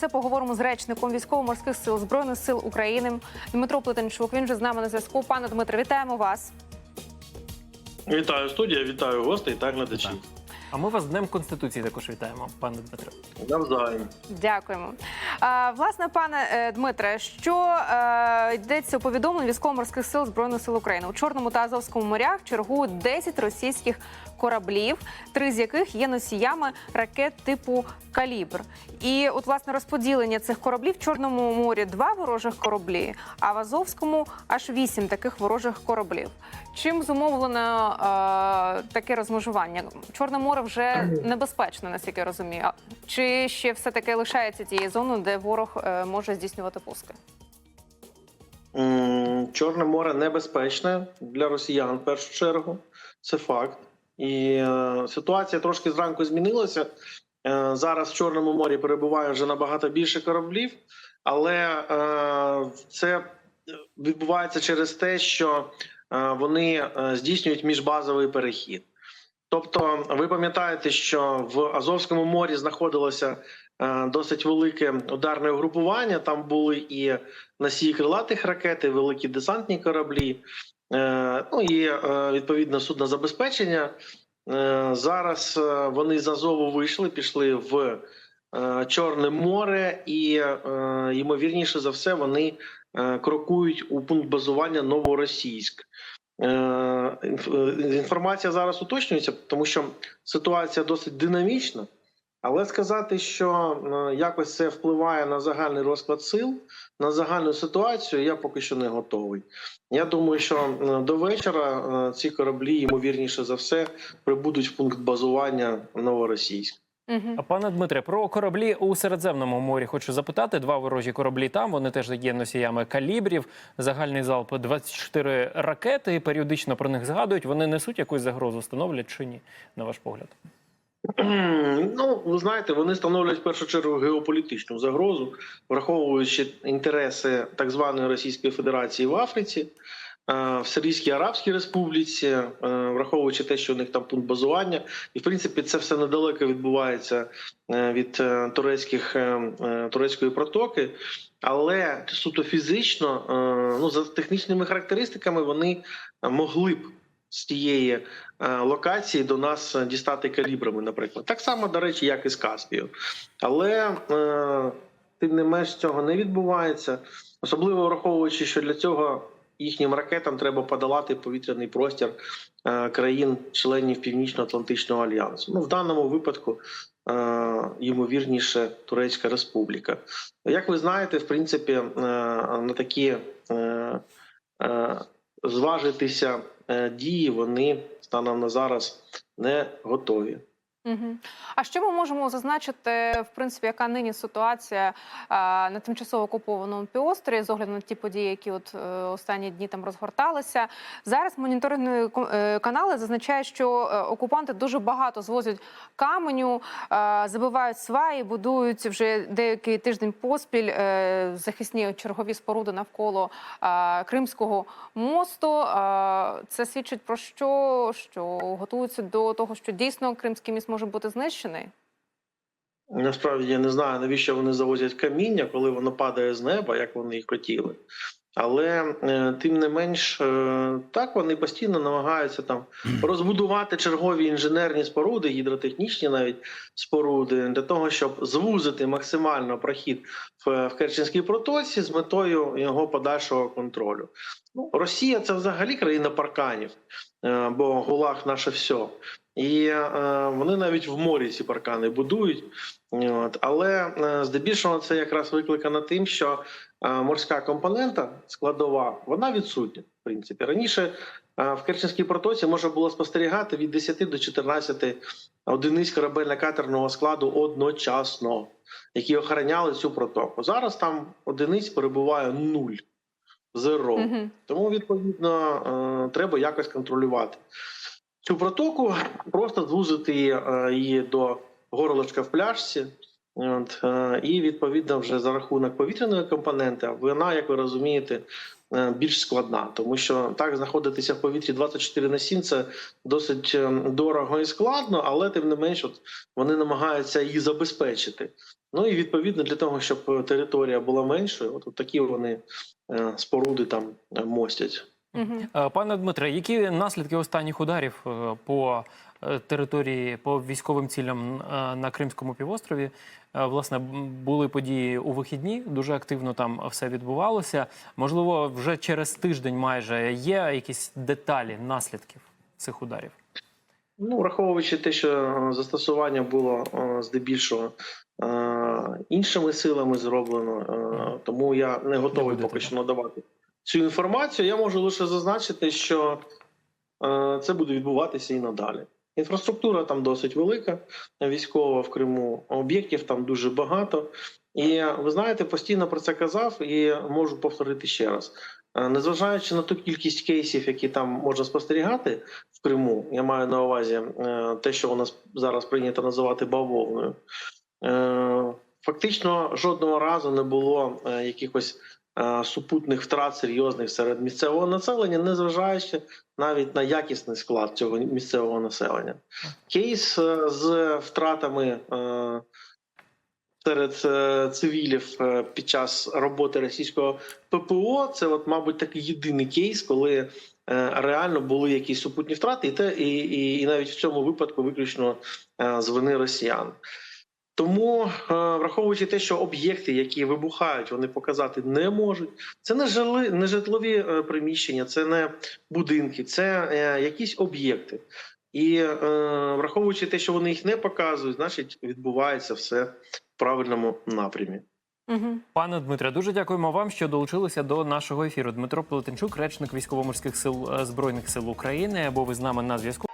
це поговоримо з речником військово-морських сил збройних сил України Дмитро Плетенчук. Він вже з нами на зв'язку. Пане Дмитре, вітаємо вас. Вітаю студія, вітаю гостей та глядачів. А ми вас з Днем Конституції також вітаємо, пане Дмитро. Навзаєм. Дякуємо. Власне, пане е, Дмитре, що е, йдеться у повідомленні військово-морських сил збройних сил України у Чорному та Азовському морях чергують 10 російських кораблів, три з яких є носіями ракет типу Калібр. І от власне розподілення цих кораблів в Чорному морі два ворожих кораблі, а в Азовському аж вісім таких ворожих кораблів. Чим зумовлено е, таке розмежування? Чорне море вже небезпечно, наскільки я розумію. Чи ще все таки лишається тією зоною, де ворог е, може здійснювати пуски? Чорне море небезпечне для росіян в першу чергу. Це факт. І е, ситуація трошки зранку змінилася. Е, зараз в Чорному морі перебуває вже набагато більше кораблів, але це відбувається через те, що вони здійснюють міжбазовий перехід. Тобто, ви пам'ятаєте, що в Азовському морі знаходилося е, досить велике ударне угрупування. Там були і носії крилатих ракет, і великі десантні кораблі, е, ну і е, відповідно суднозабезпечення. Е, Зараз вони з Азову вийшли, пішли в Чорне море, і ймовірніше за все вони крокують у пункт базування Новоросійськ. Е, е, Інформація зараз уточнюється, тому що ситуація досить динамічна. Але сказати, що е, якось це впливає на загальний розклад сил, на загальну ситуацію, я поки що не готовий. Я думаю, що до вечора ці кораблі, ймовірніше за все, прибудуть в пункт базування Новоросійськ. Угу. Пане Дмитре, про кораблі у Середземному морі хочу запитати. Два ворожі кораблі там. Вони теж є носіями калібрів. Загальний залп 24 ракети. Періодично про них згадують. Вони несуть якусь загрозу, становлять чи ні, на ваш погляд? Ну, ви знаєте, вони становлять в першу чергу геополітичну загрозу, враховуючи інтереси так званої Російської Федерації в Африці, в Сирійській Арабській Республіці, е, враховуючи те, що у них там пункт базування, і в принципі це все недалеко відбувається е, від е, турецьких е, е, турецької протоки. Але суто фізично, е, ну за технічними характеристиками, вони могли б з тієї е, локації до нас е, дістати калібрами, наприклад. Так само, до речі, як і з Каспію. Але е, тим не менш цього не відбувається, особливо враховуючи, що для цього їхнім ракетам треба подолати повітряний простір е, країн-членів Північно-Атлантичного альянсу. Ну, в даному випадку. е, Ймовірніше Турецька Республіка. Як ви знаєте, в принципі, е, на такі зважитися дії вони станом на зараз не готові. Угу. А що ми можемо зазначити, в принципі, яка нині ситуація а, на тимчасово окупованому півострові з огляду на ті події, які от е, останні дні там розгорталися? Зараз моніторингові ко- е, канали зазначають, що е, окупанти дуже багато звозять каменю, е, забивають сваї, будують вже деякий тиждень поспіль е, захисні чергові споруди навколо е, Кримського мосту. Е, Це свідчить про що? Що готуються до того, що дійсно Кримський міст може бути знищений. Насправді я не знаю, навіщо вони завозять каміння, коли воно падає з неба, як вони і хотіли. Але е, тим не менш, е, так вони постійно намагаються там розбудувати чергові інженерні споруди, гідротехнічні навіть споруди, для того, щоб звузити максимально прохід в, в Керченській протоці з метою його подальшого контролю. Ну, Росія це взагалі країна парканів, е, бо ГУЛАГ наше все. І е, вони навіть в морі ці паркани будують. От. Але е, здебільшого це якраз викликано тим, що е, морська компонента складова вона відсутня. В принципі, раніше е, в Керченській протоці можна було спостерігати від 10 до 14 одиниць корабельно-катерного складу одночасно, які охороняли цю протоку. Зараз там одиниць перебуває нуль. Зеро. Мгм. Тому відповідно е, треба якось контролювати цю протоку, просто звузити е, її до горлочка в пляшці. От, е, і відповідно вже за рахунок повітряної компоненти, вона, як ви розумієте, е, більш складна, тому що так знаходитися в повітрі 24 на 7 – це досить е, дорого і складно, але тим не менш, от вони намагаються її забезпечити. Ну і відповідно для того, щоб територія була меншою, от такі вони споруди там мостять. Е, Пане Дмитре, які наслідки останніх ударів е, по е, території, по військовим цілям на Кримському півострові? Власне, були події у вихідні, дуже активно там все відбувалося. Можливо, вже через тиждень майже є якісь деталі наслідків цих ударів. Ну, враховуючи те, що застосування було здебільшого іншими силами зроблено, тому я не готовий поки що надавати цю інформацію. Я можу лише зазначити, що е, це буде відбуватися і надалі. Інфраструктура там досить велика, військова в Криму, об'єктів там дуже багато. І ви знаєте, постійно про це казав і можу повторити ще раз. Е, Незважаючи на ту кількість кейсів, які там можна спостерігати в Криму, я маю на увазі е, те, що у нас зараз прийнято називати бавовною. Фактично жодного разу не було е, якихось е, супутних втрат серйозних серед місцевого населення, незважаючи навіть на якісний склад цього місцевого населення. Кейс е, з втратами серед цивілів під час роботи російського ППО, це, от, мабуть, такий єдиний кейс, коли реально були якісь супутні втрати, і те, і, і, і навіть в цьому випадку виключно з вини росіян. Тому, е, враховуючи те, що об'єкти, які вибухають, вони показати не можуть. Це не жили, не житлові е, приміщення, це не будинки, це е, якісь об'єкти. І е, враховуючи те, що вони їх не показують, значить відбувається все в правильному напрямі. Мгм. Пане Дмитре, дуже дякуємо вам, що долучилися до нашого ефіру. Дмитро Плетенчук, речник військово-морських сил збройних сил України. Бо ви з нами на зв'язку.